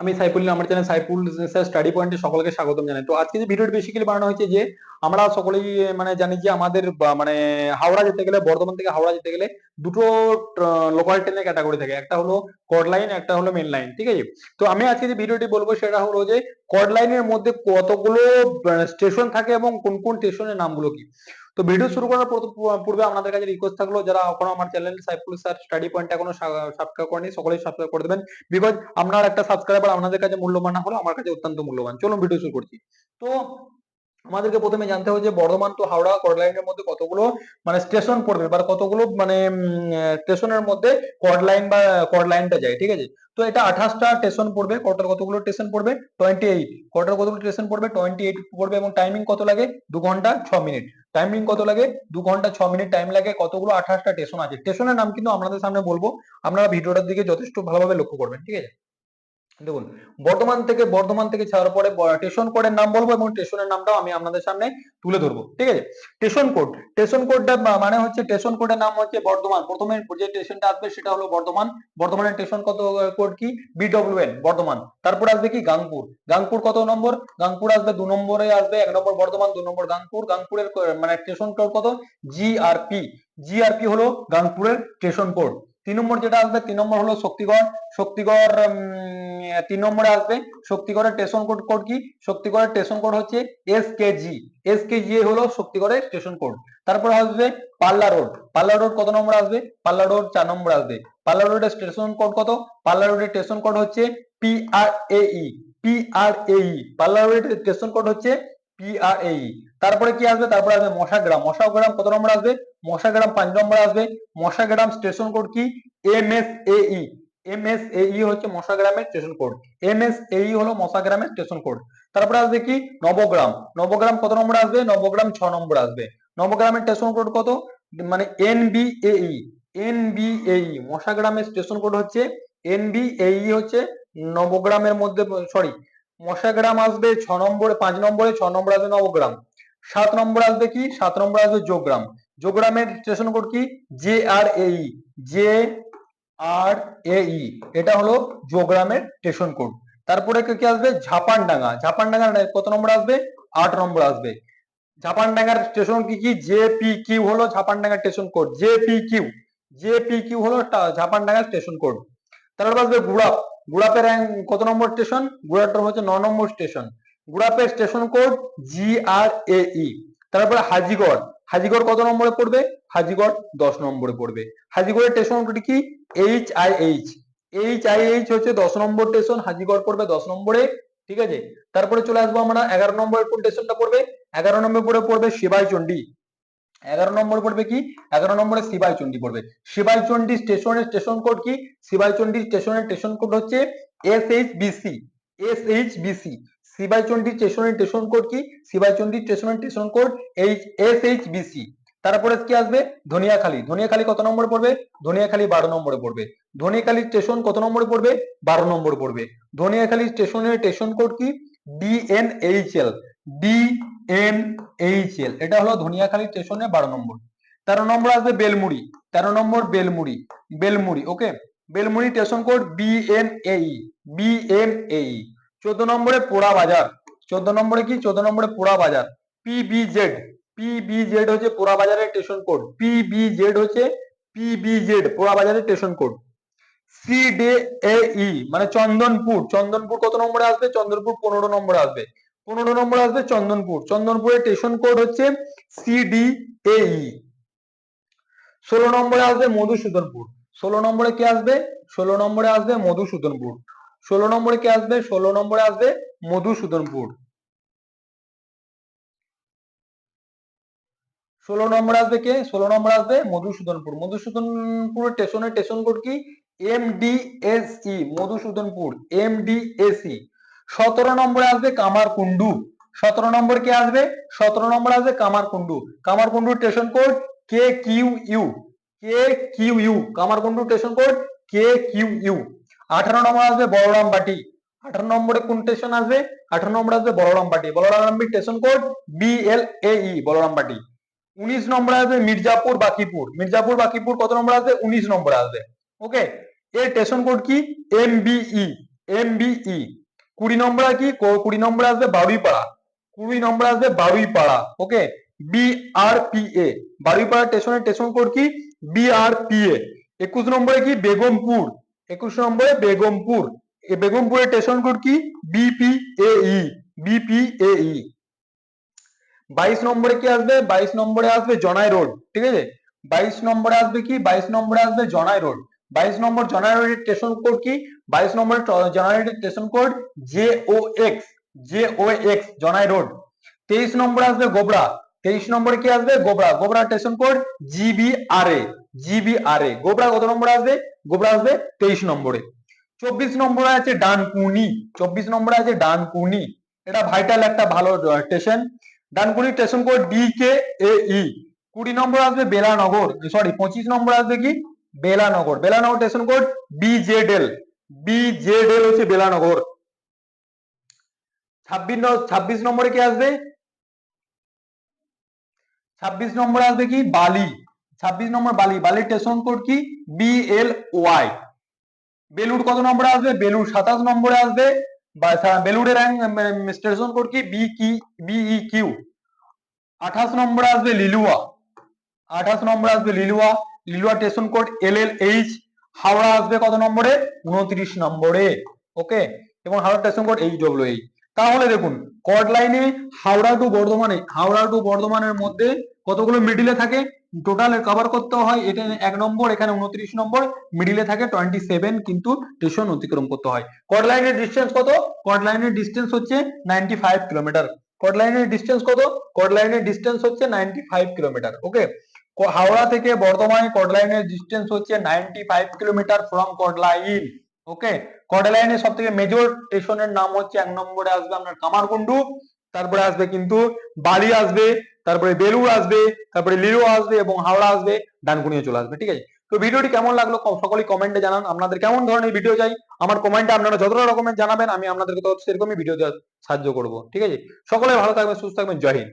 আমি সাইফুল, আমার channel Saiful sir study পয়েন্টে সকলকে স্বাগতম জানাই। তো আজকে যে ভিডিওটি বেসিক্যালি বানানো হয়েছে যে, আমরা সকলেই মানে জানি যে আমাদের মানে হাওড়া যেতে গেলে, বর্ধমান থেকে হাওড়া যেতে গেলে দুটো লোকাল ট্রেনের ক্যাটাগরি থাকে। একটা হলো কড লাইন একটা হলো মেন লাইন ঠিক আছে? তো আমি আজকে যে ভিডিওটি বলব, সেটা হলো যে কড লাইনের মধ্যে কতগুলো স্টেশন থাকে এবং কোন কোন স্টেশনের নামগুলো কি? তো ভিডিও শুরু করার পূর্বে আপনাদের কাছে রিকোয়েস্ট থাকল যারা এখনও আমার channel Saiful sir study point এখনও সাবস্ক্রাইব করেনি, সকলেই সাবস্ক্রাইব করে দেবেন। বিকজ আপনার একটা সাবস্ক্রাইবার আপনাদের কাছে মূল্যবান না হলো আমার কাছে অত্যন্ত মূল্যবান। চলুন ভিডিও শুরু করছি। তো আমাদেরকে প্রথমে জানতে হবে যে বর্ধমান টু হাওড়া কড লাইনের মধ্যে কতগুলো মানে স্টেশন পড়বে বা কতগুলো মানে স্টেশনের মধ্যে কড লাইন বা কড লাইনটা যায়, ঠিক আছে? তো এটা আঠাশটা স্টেশন পড়বে কটার কতগুলো স্টেশন পড়বে? টোয়েন্টি এইট কটার কতগুলো স্টেশন পড়বে? টোয়েন্টি এইট পড়বে এবং টাইমিং কত লাগে? দু ঘণ্টা, ছ মিনিট টাইমিং কত লাগে? দু ঘণ্টা, ছ মিনিট টাইম লাগে। কতগুলো আঠাশটা স্টেশন আছে? স্টেশনের নাম কিন্তু আপনাদের সামনে বলব। আপনারা ভিডিওটার দিকে যথেষ্ট ভালোভাবে লক্ষ্য করবেন, ঠিক আছে? দেখুন, বর্ধমান থেকে বর্ধমান থেকে ছাড়ার পরে স্টেশন কোডের নাম বলব এবং স্টেশনের নামটাও আমি আপনাদের সামনে তুলে ধরবো, ঠিক আছে? স্টেশন কোড স্টেশন কোডটা মানে হচ্ছে স্টেশন কোডের নাম হচ্ছে বর্ধমান। প্রথমে যে স্টেশনটা আসবে সেটা হলো বর্ধমান। বর্ধমানের স্টেশন কত কোড কি? বিডব্লিউএন বর্ধমান। তারপর আসবে কি? গাংপুর। গাংপুর কত নম্বর? গাংপুর আসবে দু নম্বরে আসবে, এক নম্বর বর্ধমান, দু নম্বর গাংপুর। গাংপুরের মানে স্টেশন কোড কত? জিআরপি জিআরপি হলো গাংপুরের স্টেশন কোড তিন নম্বর যেটা আসবে, তিন নম্বর হলো শক্তিগড়। শক্তিগড় তিন নম্বরে আসবে শক্তিগড়ের স্টেশন কোড কোড কি? শক্তিগড়ের স্টেশন কোড হচ্ছে S K G S K G হলো শক্তিগড়ের স্টেশন কোড তারপর আসবে পাল্লা রোড পাল্লা রোড কত নম্বর আসবে? পাল্লা রোড চার নম্বর আসবে। পাল্লা রোডের স্টেশন কোড কত? পাল্লা রোডের স্টেশন কোড হচ্ছে P R E P R E পাল্লা রোডের স্টেশন কোড হচ্ছে পি আর এই তারপরে কি আসবে? তারপরে আসবে মশাগ্রাম। মশাগ্রাম কত নম্বর আসবে? মশাগ্রাম পাঁচ নম্বর আসবে। মশাগ্রাম স্টেশন কোড কি? M S E M S E হচ্ছে মশাগ্রামের station code M S E হলো মশাগ্রামের স্টেশন কোড তারপরে আসবে কি? নবগ্রাম। নবগ্রাম কত নম্বর আসবে? নবগ্রাম ছ নম্বর আসবে। নবগ্রামের স্টেশন কোড কত? মানে N B E N B E মশাগ্রামের station code হচ্ছে এন বি এই হচ্ছে নবগ্রামের মধ্যে সরি মশাগ্রাম আসবে ছ নম্বরে, পাঁচ নম্বরে, ছ নম্বর আসবে নবগ্রাম। সাত নম্বর আসবে কি? সাত নম্বর আসবে যোগগ্রাম। যোগগ্রামের স্টেশন কোড কি? জে আর এই জে আর এই এটা হলো যোগগ্রামের স্টেশন কোড তারপরে কি আসবে? ঝাপানডাঙ্গা। ঝাপানডাঙ্গা কত নম্বর আসবে? আট নম্বর আসবে। ঝাপানডাঙ্গার স্টেশন কি কি? জে পি কিউ হলো Jhapandanga station code J P Q J P Q হলো টা- ঝাপানডাঙ্গা স্টেশন কোড তারপর আসবে গুড়াপ গুড়াপের কত নম্বর স্টেশন গুড়াপের হচ্ছে ন নম্বর station গুড়াপের station code G R A E তারপরে হাজিগড়। হাজিগড় কত নম্বরে পড়বে? হাজিগড় দশ নম্বরে পড়বে। হাজিগড়ের স্টেশন কোড কি? H I H H I H হচ্ছে দশ নম্বর স্টেশন হাজিগড় পড়বে দশ নম্বরে, ঠিক আছে? তারপরে চলে আসব আমরা এগারো নম্বরের কোন স্টেশনটা পড়বে? এগারো নম্বর পরে পড়বে শিবাই চন্ডী এগারো নম্বর পড়বে কি? এগারো নম্বরে শিবাই চন্ডী পড়বে। শিবাই চন্ডী স্টেশনের স্টেশন কোড কি? শিবাই চন্ডী স্টেশনের স্টেশন কোড হচ্ছে S H BC S H BC Shibai Chandi স্টেশনের স্টেশন কোড কি? শিবাই চন্ডী স্টেশনের station code H S H BC তারপরে কি আসবে? ধনিয়াখালী। ধনিয়াখালী কত নম্বরে পড়বে? ধনিয়াখালী বারো নম্বরে পড়বে। ধনিয়াখালী স্টেশন কত নম্বরে পড়বে? বারো নম্বরে পড়বে। ধনিয়াখালী স্টেশনের স্টেশন কোড কি? ডিএনএইচএল ডিএনএইচএল এটা হলো ধনিয়াখালী স্টেশনে বারো নম্বর। তেরো নম্বর আসবে বেলমুড়ি। তেরো নম্বর Belmuri. Belmuri okay Belmuri station code BNAE BNAE চোদ্দ নম্বরে পোড়া বাজার। চোদ্দ নম্বরে কি? চোদ্দ নম্বরে পোড়া বাজার। পিবিজেড পিবিজেড হচ্ছে পোড়া বাজারের স্টেশন কোড পিবিজেড হচ্ছে পিবিজেড পোড়া বাজারের স্টেশন কোড সিডিএই মানে চন্দনপুর। চন্দনপুর কত নম্বরে আসবে? চন্দনপুর পনেরো নম্বরে আসবে। পনেরো নম্বরে আসবে চন্দনপুর। চন্দনপুরের স্টেশন কোড হচ্ছে সিডিএই ষোলো নম্বরে আসবে মধুসূদনপুর। ষোলো নম্বরে কি আসবে? ষোলো নম্বরে আসবে মধুসূদনপুর। ষোলো নম্বরে কে আসবে? ষোলো নম্বরে আসবে মধুসূদনপুর। ষোলো নম্বর আসবে কে? ষোলো নম্বর আসবে মধুসূদনপুর। মধুসূদনপুর স্টেশনের স্টেশন কোড কি? M D S E Madhusudanpur M D S E সতেরো নম্বরে আসবে কামারকুন্ডু সতেরো নম্বর কে আসবে? সতেরো নম্বর আসবে Kamarkundu Kamarkundu station code K Q U K Q U Kamarkundu station code K Q U আঠারো নম্বর আসবে বলরামবাটি আঠারো নম্বরে কোন স্টেশন আসবে? আঠারো নম্বর আসবে Balarambati Balarambati station code B L A E Balarambati উনিশ নম্বর আসবে মির্জাপুর বাকিপুর। মির্জাপুর বাকিপুর কত নম্বর আসবে? উনিশ নম্বর আসবে। ওকে এর স্টেশন কোড কি? এম বিই এম বিই কুড়ি নম্বর কি? কুড়ি নম্বরে আসবে বারুইপাড়া। কুড়ি নম্বরে আসবে Baruipara. Okay B R P A Baruipara স্টেশনের স্টেশন কোড কি? বি আর পি এ একুশ নম্বরে কি? বেগমপুর। একুশ নম্বরে বেগমপুর। বেগমপুরের স্টেশন কোড কি? বিপি এই বিপি এই বাইশ নম্বরে কি আসবে? বাইশ নম্বরে আসবে জনাই রোড ঠিক আছে? বাইশ নম্বরে আসবে কি? বাইশ নম্বরে আসবে জনাই রোড বাইশ নম্বর জনাই রোডের স্টেশন কোড কি? বাইশ নম্বর জনাই রোডের station code J O X J O X Janai road তেইশ নম্বরে আসবে গোবরা। তেইশ নম্বরে কি আসবে? Gobra. Gobra station code GB R A GB R A Gobra কত নম্বরে আসবে? গোবরা আসবে তেইশ নম্বরে। চব্বিশ নম্বরে আছে ডানকুনি। চব্বিশ নম্বরে আছে ডানকুনি। এটা ভাইটাল একটা ভালো station Dankuni station code D K A E কুড়ি নম্বর আসবে বেলানগর। সরি পঁচিশ নম্বর আসবে কি? Belanagar. Belanagar station code B Z L B Z L হচ্ছে বেলানগর। ছাব্বিশ ছাব্বিশ নম্বরে কি আসবে? ছাব্বিশ নম্বরে আসবে কি? বালি। ছাব্বিশ নম্বর বালি, বালির স্টেশন কোড কি? বি এল ওয়াই বেলুড় কত নম্বরে আসবে? বেলুড় সাতাশ নম্বরে আসবে। বেলুড়ের স্টেশন কোড কি? বি কি বিই কিউ আঠাশ নম্বরে আসবে লিলুয়া। আঠাশ নম্বরে আসবে Liluah. Liluah station code L L H Howrah আসবে কত নম্বরে? উনত্রিশ নম্বরে। ওকে এবং Howrah station code H W তাহলে দেখুন কড লাইনে হাওড়া টু বর্ধমানে, হাওড়া টু বর্ধমানের মধ্যে কতগুলো মিডিলে থাকে? টোটাল কভার করতে হয়। এটা এক নম্বর, এখানে উনত্রিশ নম্বর মিডিলে থাকে টোয়েন্টি সেভেন কিন্তু স্টেশন অতিক্রম করতে হয়। কড লাইনের ডিস্টেন্স কত? কড লাইনের ডিস্টেন্স হচ্ছে নাইনটি ফাইভ কিলোমিটার কড লাইনের ডিস্টেন্স কত? কড লাইনের ডিস্টেন্স হচ্ছে নাইনটি ফাইভ কিলোমিটার ওকে হাওড়া থেকে বর্ধমানে কড লাইনের ডিস্টেন্স হচ্ছে ninety five kilometre from code line okay code লাইনের সব থেকে মেজর স্টেশনের নাম হচ্ছে এক নম্বরে আসবে আপনার কামারকুন্ডু তারপরে আসবে কিন্তু বালি আসবে, তারপরে বেলুড় আসবে, তারপরে লিরো আসবে এবং হাওড়া আসবে ডানকুনিও চলে আসবে, ঠিক আছে? তো ভিডিওটি কেমন লাগল সকলে সকলেই কমেন্টে জানান। আপনাদের কেমন ধরনের ভিডিও চাই? আমার কমেন্টে আপনারা যতটা রকমের জানাবেন, আমি আপনাদেরকে তো সেরকমই ভিডিও দেওয়ার সাহায্য করব, ঠিক আছে? সকলে ভালো থাকবেন, সুস্থ থাকবেন, জয় হিন্দ।